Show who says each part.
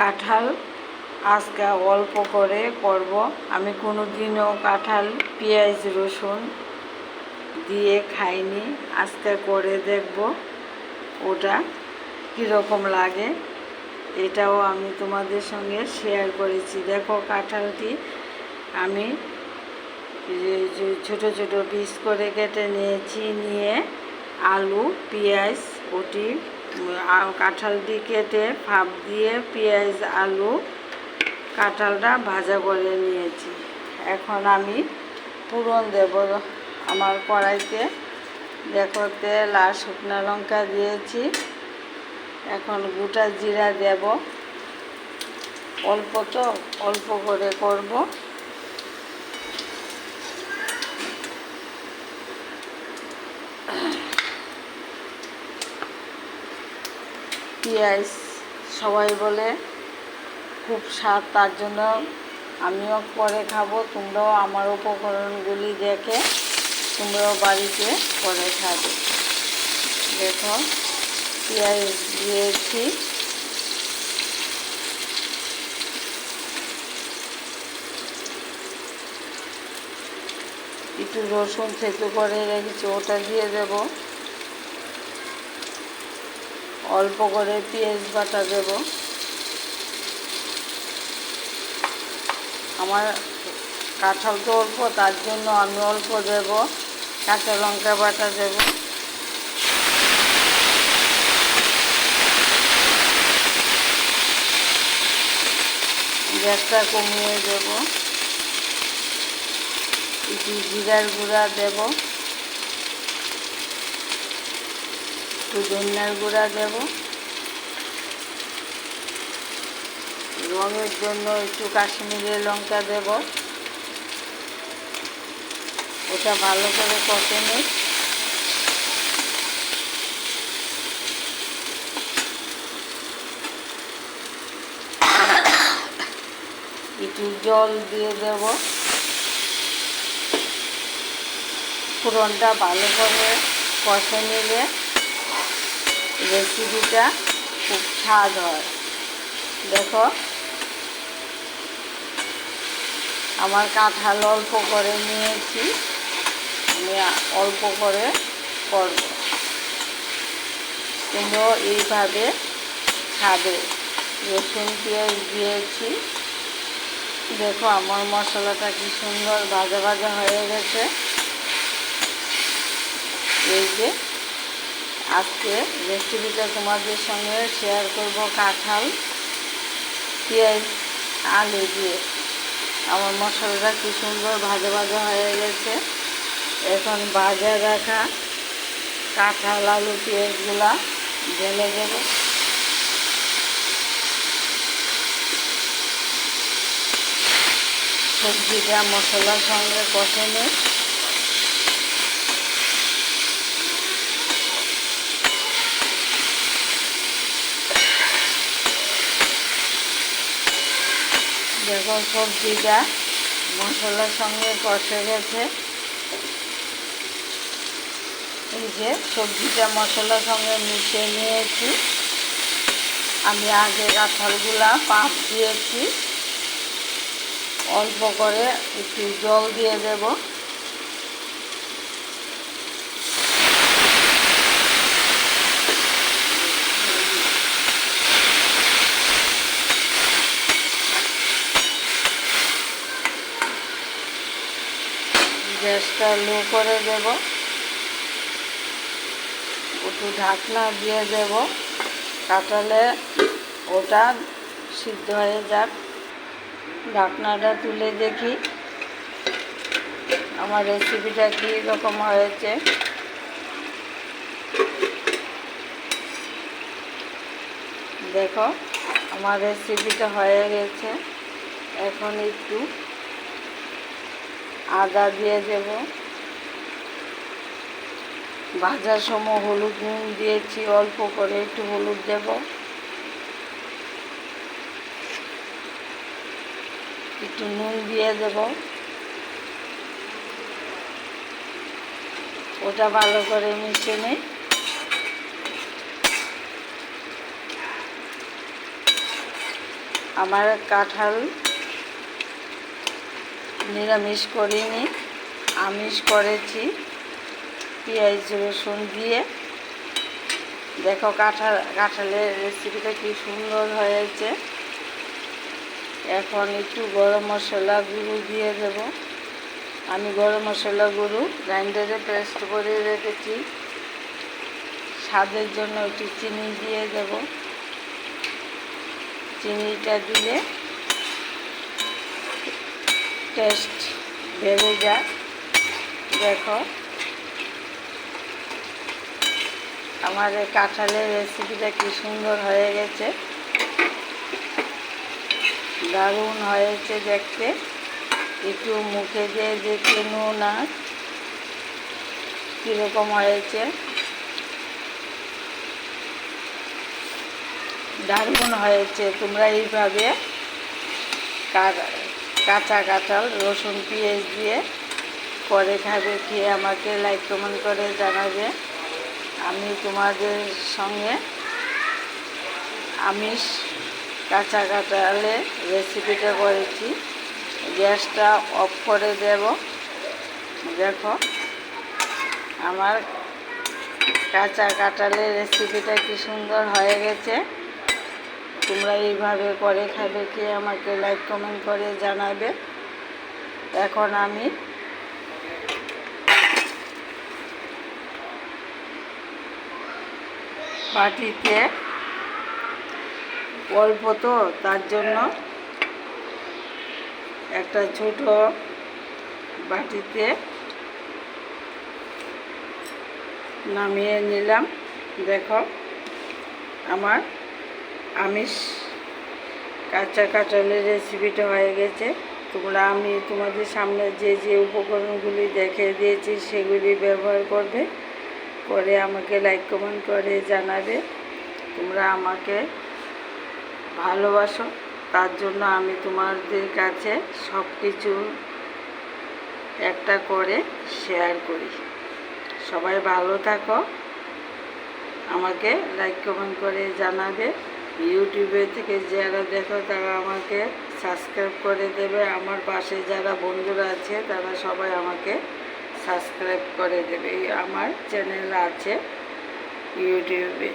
Speaker 1: কাঁঠাল আজকে অল্প করে করব। আমি কোনো দিনও কাঁঠাল, পেঁয়াজ, রসুন দিয়ে খাইনি। আজকে করে দেখব ওটা কীরকম লাগে। এটাও আমি তোমাদের সঙ্গে শেয়ার করেছি। দেখো কাঁঠালটি আমি ছোট ছোট পিস করে কেটে নিয়েছি। নিয়ে আলু, পেঁয়াজ, ওটি কাঁঠালটি কেটে, ভাপ দিয়ে পেঁয়াজ, আলু, কাঁঠালটা ভাজা করে নিয়েছি। এখন আমি পুরন দেব। আমার কড়াইতে দেখো তেল আর শুকনো লঙ্কা দিয়েছি। এখন গোটা জিরা দেব। অল্প তো অল্প করে করব। পেঁয়াজ সবাই বলে খুব স্বাদ, তার জন্য আমিও পরে খাব। তোমরাও আমার উপকরণগুলি দেখে তোমরাও বাড়িতে করে খাবে। দেখো, পেঁয়াজ দিয়েছি। একটু রসুন থেতো করে রেখেছি, ওটা দিয়ে দেব। অল্প করে পেঁয়াজ বাটা দেব। আমার কাঁঠাল তো অল্প তার জন্য আমি অল্প দেব। কাঁচা লঙ্কা বাটা দেব। গ্যাসটা কমিয়ে দেব। জিরার গুঁড়া দেব। একটু ধনিয়ার গুঁড়া দেব। রঙের জন্য একটু কাশ্মীরি লঙ্কা দেব। ওটা ভালো করে কষে নিই একটু জল দিয়ে দেব। ফোড়নটা ভালো করে কষে নিলে রেসিপিটা খুব স্বাদ হয়। দেখো। আমার কাঁঠাল অল্প করে নিয়েছি। আমি অল্প করে করব। তোমরাও এইভাবে খাবে। রসুন, পেঁয়াজ দিয়েছি। দেখো আমার মশলাটা কি সুন্দর ভাজা ভাজা হয়ে গেছে। এই যে আজকে রেসিপিটা তোমাদের সঙ্গে শেয়ার করব কাঁঠাল, পেঁয়াজ, আলু দিয়ে। আমার মশলাটা কি সুন্দর ভাজা ভাজা হয়ে গেছে। এখন ভাজা রাখা কাঁঠাল, আলু, পেঁয়াজগুলা ঢেলে দেবো। সবজিটা মশলার সঙ্গে কষে নিই। দেখো সবজিটা মশলার সঙ্গে কষে গেছে। এই যে সবজিটা মশলার সঙ্গে মিশিয়ে নিয়েছি। আমি আগে কাঁঠালগুলা পাপ দিয়েছি। অল্প করে একটু জল দিয়ে দেব। গ্যাসটা লো করে দেব। একটু ঢাকনা দিয়ে দেব কাটালে ওটা সিদ্ধ হয়ে যাক। ঢাকনাটা তুলে দেখি। আমার রেসিপিটা রকম হয়েছে। দেখো, আমার রেসিপিটা হয়ে গেছে। এখন একটু আদা দিয়ে দেব। ভাজার সময় হলুদ নুন দিয়েছি, অল্প করে একটু হলুদ দেব। একটু নুন দিয়ে দেব। ওটা ভালো করে মিশিয়ে নিই। আমার কাঁঠাল নিরামিষ করিনি, আমিষ করেছি। পেঁয়াজ, রসুন দিয়ে। দেখো কাঁঠাল, কাঁঠালের রেসিপিটা কি সুন্দর হয়েছে। এখন একটু গরম মশলা গুঁড়ো দিয়ে দেব। আমি গরম মশলা গুঁড়ো গ্রাইন্ডারে পেস্ট করে রেখেছি। স্বাদের জন্য একটু চিনি দিয়ে দেব। চিনিটা দিলে টেস্ট বেড়ে যায় দেখো। আমার এই কাঁঠালের রেসিপিটা কি সুন্দর হয়ে গেছে। দারুণ হয়েছে দেখতে। একটু মুখে দিয়ে দেখে নুন আর কীরকম হয়েছে। দারুণ হয়েছে। তোমরা এইভাবে কা- কাঁচা কাঁঠাল, রসুন, পেঁয়াজ দিয়ে করে খাবে খেয়ে আমাকে লাইক কমেন্ট করে জানাবে। আমি তোমাদের সঙ্গে আমিষ কাঁচা কাঁঠালের রেসিপিটা করেছি। গ্যাসটা অফ করে দেব। দেখো, আমার কাঁচা কাঁঠালের রেসিপিটা কি সুন্দর হয়ে গেছে। তোমরা এইভাবে করে খাবে, কি আমাকে লাইক কমেন্ট করে জানাবে। এখন আমি বাটিতে অল্প তো, তার জন্য একটা ছোট বাটিতে নামিয়ে নিলাম। দেখো, আমার আমিষ, কাঁচা কাঁঠালের রেসিপিটা হয়ে গেছে। তোমরা আমি তোমাদের সামনে যে যে উপকরণগুলি দেখে দিয়েছি, সেগুলি ব্যবহার করবে। করে আমাকে লাইক কমেন্ট করে জানাবে। তোমরা আমাকে ভালোবাসো। তার জন্য আমি তোমাদের কাছে সব কিছু একটা করে শেয়ার করি। সবাই ভালো থাকো। আমাকে লাইক কমেন্ট করে জানাবে। ইউটিউবে থেকে যারা দেখো তারা আমাকে সাবস্ক্রাইব করে দেবে। আমার পাশে যারা বন্ধুরা আছে, তারা সবাই আমাকে সাবস্ক্রাইব করে দেবে। আমার চ্যানেল আছে ইউটিউবে।